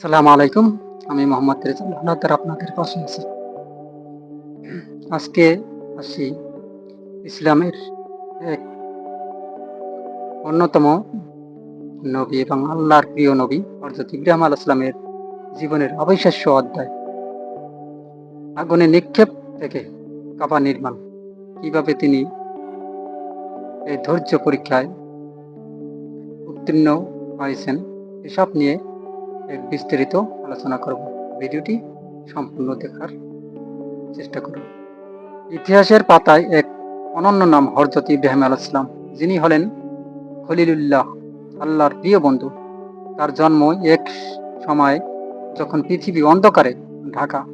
সালাম আলাইকুম। আমি মোহাম্মদ রেজাল হানাদার আপনাদের পাশে আছি আজকে আসি ইসলামের এক অন্যতম নবী এবং আল্লাহর প্রিয় নবী হজরত ইব্রাহিম আল ইসলামের জীবনের অবিশ্বাস্য অধ্যায়। আগুনে নিক্ষেপ থেকে কাবা নির্মাণ। কীভাবে তিনি এই ধৈর্য পরীক্ষায় উত্তীর্ণ হয়েছেন, এসব নিয়ে এক বিস্তারিত আলোচনা করব। ভিডিওটি সম্পূর্ণ দেখার চেষ্টা করুন। ইতিহাসের পাতায় এক অনন্য নাম হরজত ইব্রাহিম আল ইসলাম যিনি হলেন খলিলুল্লাহ, আল্লাহর প্রিয় বন্ধু। তার জন্ম এক সময় যখন পৃথিবী অন্ধকারে, ঢাকা।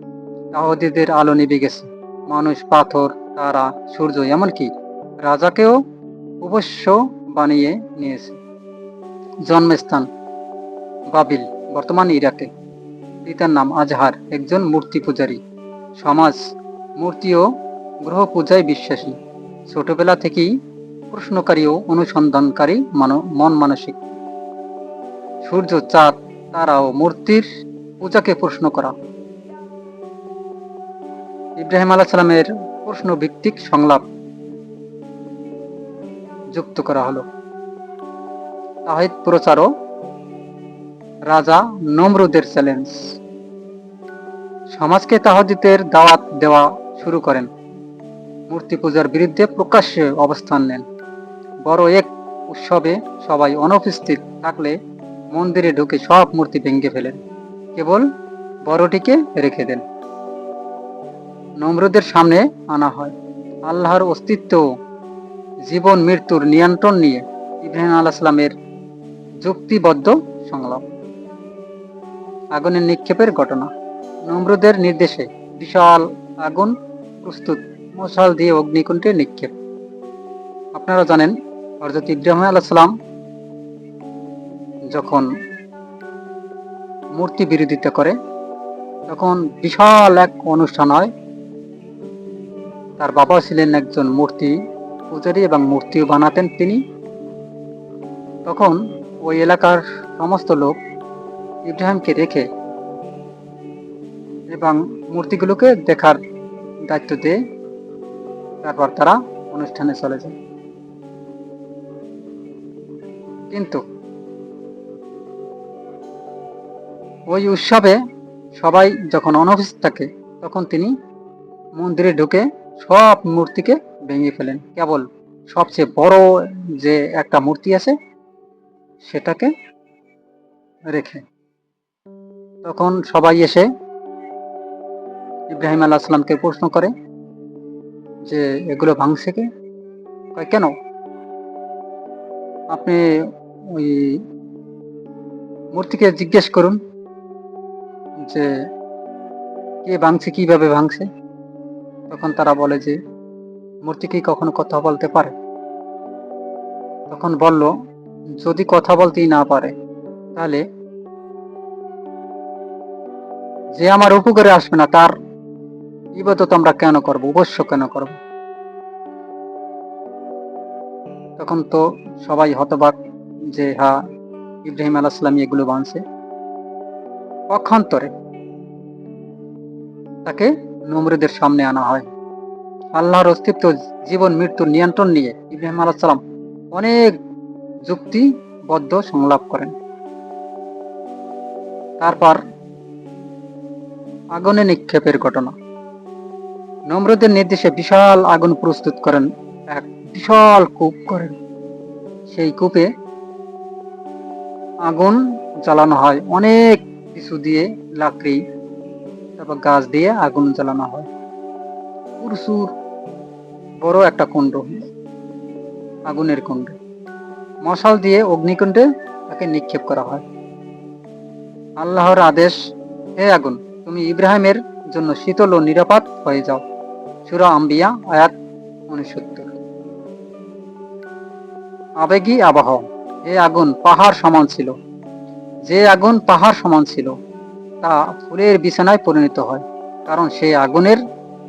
তাহদিদের আলো নিভে গেছে। মানুষ, পাথর, তারা, সূর্য এমনকি রাজাকেও অবশ্য বানিয়ে নিয়েছে। জন্মস্থান বাবিল। বর্তমান ইরাকে। পিতার নাম আজহার, একজন মূর্তি পূজারী। সমাজ, মূর্তি ও গ্রহ পূজায় বিশ্বাসী। ছোটবেলা থেকেই প্রশ্নকারী ও অনুসন্ধানকারী মানো- মন মানসিক। সূর্য, চাঁদ, তারা ও মূর্তির পূজাকে প্রশ্ন করা। ইব্রাহিম আলাহ সালামের প্রশ্ন ভিত্তিক সংলাপ যুক্ত করা হলো। তাহিদ প্রচার ও রাজা নমরুদের চ্যালেঞ্জ সমাজকে তাহাদিতের দাওয়াত দেওয়া শুরু করেন। মূর্তি পূজার বিরুদ্ধে প্রকাশ্যে অবস্থান নেন। বড় এক উৎসবে সবাই অনুপস্থিত থাকলে মন্দিরে ঢুকে সব মূর্তি ভেঙে ফেলেন। কেবল বড়টিকে রেখে দেন। নমরুদের সামনে আনা হয়। আল্লাহর অস্তিত্ব, জীবন, মৃত্যুর নিয়ন্ত্রণ নিয়ে ইব্রাহিম আলাহ সালামের যুক্তিবদ্ধ সংলাপ। আগুনের নিক্ষেপের ঘটনা। নমরুদের নির্দেশে বিশাল আগুন প্রস্তুত। মশাল দিয়ে অগ্নিকুণ্ডে নিক্ষেপ। আপনারা জানেন হজরত ইব্রাহিম আলাহ সালাম যখন মূর্তি বিরোধিতা করে, তখন বিশাল এক অনুষ্ঠান হয়। তার বাবা ছিলেন একজন মূর্তি পূজারী এবং মূর্তিও বানাতেন তিনি। তখন ওই এলাকার সমস্ত লোক ইব্রাহিমকে রেখে এবং মূর্তিগুলোকে দেখার দায়িত্ব দিয়ে তারপর তারা অনুষ্ঠানে চলে যায়। কিন্তু ওই উৎসবে সবাই যখন অনুপস্থিত থাকে, তখন তিনি মন্দিরে ঢুকে সব মূর্তিকে ভেঙে ফেলেন। কেবল সবচেয়ে বড় যে একটা মূর্তি আছে, সেটাকে রেখে তখন সবাই এসে ইব্রাহিম আল্লাহ সাল্লামকে প্রশ্ন করে যে, এগুলো ভাঙছে কে? কেন? আপনি ওই মূর্তিকে জিজ্ঞেস করুন যে, কে ভাঙছে, কীভাবে ভাঙছে? তখন তারা বলে যে, মূর্তি কি কখনো কথা বলতে পারে? তখন বলল, যদি কথা বলতেই না পারে, তাহলে যে আমার উপকারে আসবে না, তার ইবাদত আমরা কেন করব? অবশ্য কেন করব? তখন তো সবাই হতবাক যে, হা, ইব্রাহিম আলাহ এগুলো বানছে। পক্ষান্তরে তাকে নমরুদের সামনে আনা হয়। আল্লাহর অস্তিত্ব, জীবন, মৃত্যুর নিয়ন্ত্রণ নিয়ে ইব্রাহিম আলাহ অনেক যুক্তিবদ্ধ সংলাপ করেন। তারপর আগুনে নিক্ষেপের ঘটনা। নম্রদের নির্দেশে বিশাল আগুন প্রস্তুত করেন, এক বিশাল কূপ করেন। সেই কূপে আগুন জ্বালানো হয়। অনেক কিছু দিয়ে লাকড়ি তারপর গাছ দিয়ে আগুন জ্বালানো হয়। প্রচুর বড় একটা কুণ্ড, আগুনের কুণ্ড। মশাল দিয়ে অগ্নিকুণ্ডে তাকে নিক্ষেপ করা হয়। আল্লাহর আদেশ, হে আগুন তুমি ইব্রাহিমের জন্য শীতল ও নিরাপদ হয়ে যাও। সুরা আম্বিয়া, আয়াত উনসত্তর। আবেগী আবাহ এ আগুন পাহাড় সমান ছিল। যে আগুন পাহাড় সমান ছিল, তা ফুলের বিছানায় পরিণত হয়। কারণ সে আগুনের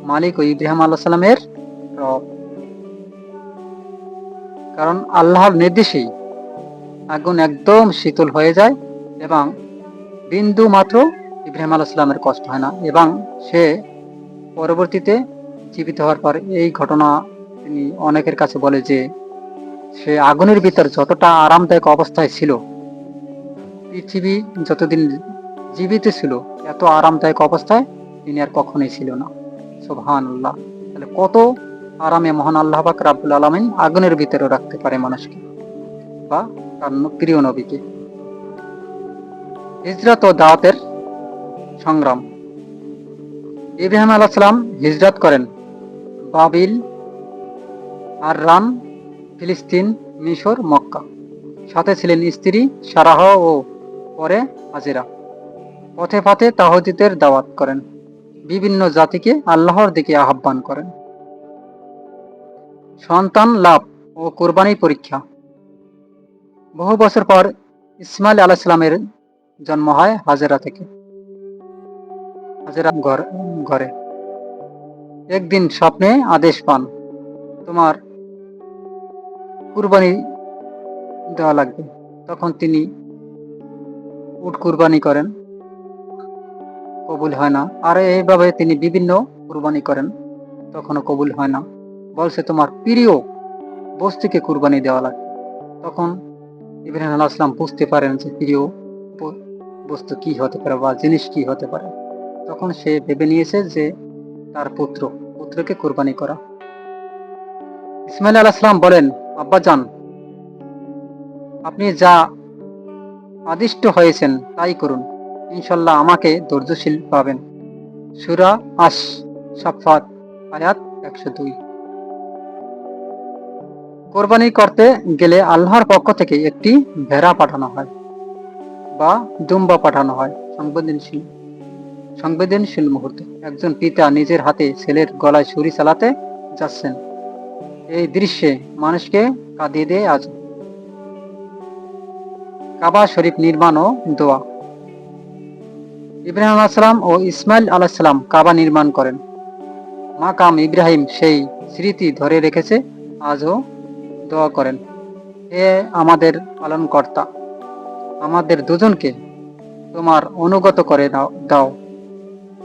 মালিক ও ইব্রাহিম আল্লাহ সাল্লামের রব। কারণ আল্লাহর নির্দেশেই আগুন একদম শীতল হয়ে যায় এবং বিন্দু মাত্র ইব্রাহিম আলাহ সাল্লামের কষ্ট হয় না এবং সে পরবর্তীতে জীবিত হওয়ার পর এই ঘটনা তিনি অনেকের কাছে বলে যে, সে আগুনের ভিতর যতটা আরামদায়ক অবস্থায় ছিল, পৃথিবী যতদিন জীবিত ছিল, এত আরামদায়ক অবস্থায় তিনি আর কখনোই ছিল না। সোহান আল্লাহ তাহলে কত আরামে মহান আল্লাহ পাক রাব্বুল আলমিন আগুনের ভিতরে রাখতে পারে মানুষকে বা তার প্রিয় নবীকে? হিজরত ও দাওয়াতের সংগ্রাম। ইব্রাহিম আলাহ সালাম হিজরত করেন। বাবিল আর রান ফিলিস্তিন, মিশর, মক্কা। সাথে ছিলেন স্ত্রী সারাহ ও পরে হাজিরা। পথে পথে তাহদিদের দাওয়াত করেন। বিভিন্ন জাতিকে আল্লাহর দিকে আহ্বান করেন। সন্তান লাভ ও কোরবানি পরীক্ষা। বহু বছর পর ইসমাইল আলাইসালামের জন্ম হয় হাজেরা থেকে। হাজেরা ঘর- একদিন স্বপ্নে আদেশ পান, তোমার কুরবানি দেওয়া লাগবে। তখন তিনি উট কুরবানি করেন। কবুল হয় না। আর এইভাবে তিনি বিভিন্ন কুরবানি করেন। তখনও কবুল হয় না। বলছে, তোমার প্রিয় বস্তুকে কুরবানি দেওয়া লাগবে। তখন ইব্রাহিম আলাহ আসলাম বুঝতে পারেন যে প্রিয় বস্তু কি হতে পারে বা জিনিস কি হতে পারে। তখন সে ভেবে নিয়েছে যে তার পুত্র, পুত্রকে কুরবানি করা। ইসমাইল আলাহ আসলাম বলেন, আব্বা যান আপনি যা আদিষ্ট হয়েছেন তাই করুন। ইনশাল্লাহ আমাকে ধৈর্যশীল পাবেন। সুরা আশ সাফাত, আয়াত একশো দুই। কোরবানি করতে গেলে আল্লাহর পক্ষ থেকে একটি ভেড়া পাঠানো হয় বা দুম্বা পাঠানো হয় সংবেদনশীল সংবেদনশীল মুহূর্তে একজন পিতা নিজের হাতে ছেলের গলায় ছুরি চালাতে যাচ্ছেন। এই দৃশ্যে মানুষকে কাঁদিয়ে দিয়ে আজ। কাবা শরীফ নির্মাণ ও দোয়া। ইব্রাহিম আলাইসালাম ও ইসমাইল আলাইসালাম কাবা নির্মাণ করেন। মাকাম ইব্রাহিম সেই স্মৃতি ধরে রেখেছে, আজও দোয়া করেন। হে আমাদের পালনকর্তা, আমাদের দুজনকে তোমার অনুগত করে দাও দাও।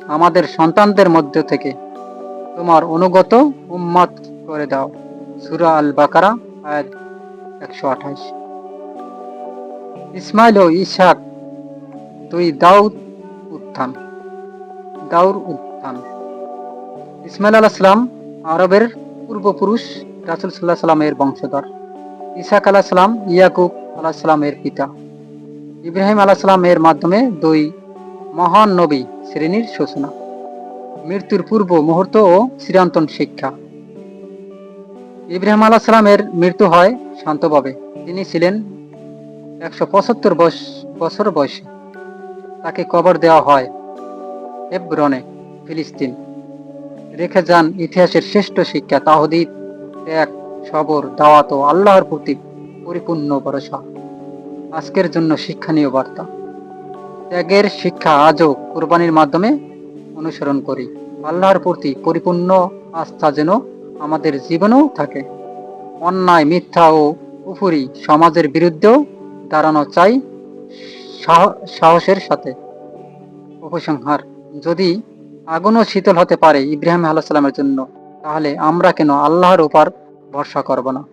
আমাদের সন্তানদের মধ্য থেকে তোমার অনুগত উম্মত করে দাও। সুরা আল বাকারা আয়াত একশো আঠাশ। ইসমাইল ও ইসাক দুই দাউদ উত্থান। দাউর উত্থান। ইসমাইল আলাহ সালাম আরবের পূর্বপুরুষ, রাসুল সাল্লাহ সাল্লামের বংশধর। ইসাক আলাহ সালাম, ইয়াকুব আলাহ সালামের পিতা। ইব্রাহিম আলাহ সালামের মাধ্যমে দুই মহান নবী শ্রেণির সূচনা। মৃত্যুর পূর্ব মুহূর্ত ও চিরন্তন শিক্ষা। ইব্রাহিম আলাহ সালামের মৃত্যু হয় শান্তভাবে। তিনি ছিলেন একশো পঁচাত্তর বছর বয়সে। তাকে কবর দেওয়া হয় হেব্রনে, ফিলিস্তিন। রেখে যান ইতিহাসের শ্রেষ্ঠ শিক্ষা তাহদিদ ত্যাগ, সবর, দাওয়াত ও আল্লাহর প্রতি পরিপূর্ণ ভরসা। আজকের জন্য শিক্ষণীয় বার্তা। ত্যাগের শিক্ষা আজও কোরবানির মাধ্যমে অনুসরণ করি। আল্লাহর প্রতি পরিপূর্ণ আস্থা যেন আমাদের জীবনেও থাকে। অন্যায়, মিথ্যা ও উপরি সমাজের বিরুদ্ধেও দাঁড়ানো চাই সাহ- সাহসের সাথে। উপসংহার, যদি আগুনও শীতল হতে পারে ইব্রাহিম আলাহিসাল্লামের জন্য, তাহলে আমরা কেন আল্লাহর উপর ভরসা করব না?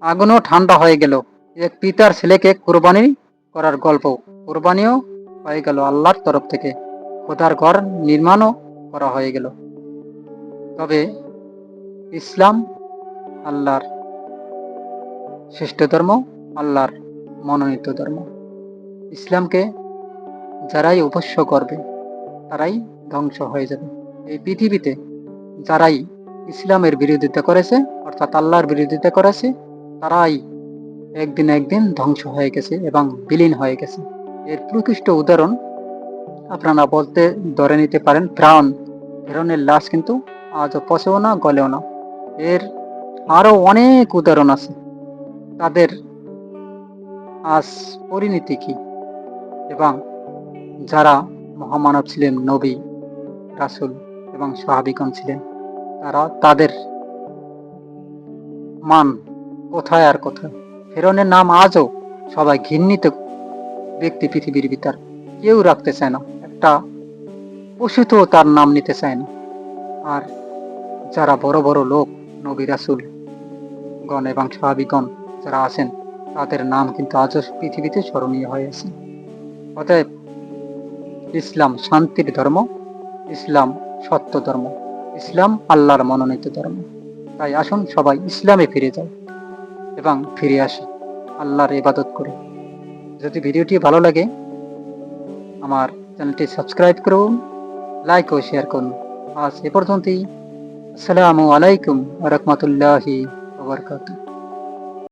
আগুনও ঠান্ডা হয়ে গেল। এক পিতার ছেলেকে কোরবানি করার গল্প কোরবানিও হয়ে গেল আল্লাহর তরফ থেকে। খোদার ঘর নির্মাণও করা হয়ে গেল। তবে ইসলাম আল্লাহর শ্রেষ্ঠ ধর্ম আল্লাহর মনোনীত ধর্ম। ইসলামকে যারাই উপস্য করবে, তারাই ধ্বংস হয়ে যাবে। এই পৃথিবীতে যারাই ইসলামের বিরোধিতা করেছে, অর্থাৎ আল্লাহর বিরোধিতা করেছে, তারাই একদিন একদিন ধ্বংস হয়ে গেছে এবং বিলীন হয়ে গেছে। এর প্রকৃষ্ট উদাহরণ আপনারা বলতে ধরে নিতে পারেন ফ্রাউন ফেরনের লাশ কিন্তু আজও পচেও না, গলেও না। এর আরও অনেক উদাহরণ আছে। তাদের আজ পরিণতি কি? এবং যারা মহামানব ছিলেন, নবী, রাসুল এবং সাহাবিগণ ছিলেন, তারা তাদের মান কোথায় আর কোথায়? ফেরনের নাম আজও সবাই ঘৃণিত ব্যক্তি পৃথিবীর ভিতর। কেউ রাখতে চায় না। একটা পশু তো তার নাম নিতে চায় না। আর যারা বড় বড় লোক, নবী রাসুল গণ এবং সাহাবিগণ যারা আছেন, তাদের নাম কিন্তু আজও পৃথিবীতে স্মরণীয় হয়ে আছে। অতএব ইসলাম শান্তির ধর্ম, ইসলাম সত্য ধর্ম, ইসলাম আল্লাহর মনোনীত ধর্ম। তাই আসুন সবাই ইসলামে ফিরে যাই। এবং ফিরে আসি। আল্লাহর ইবাদত করে। যদি ভিডিওটি ভালো লাগে, আমার চ্যানেলটি সাবস্ক্রাইব করুন, লাইক ও শেয়ার করুন। আজ এ পর্যন্তই। আসসালামু আলাইকুম রহমতুল্লাহি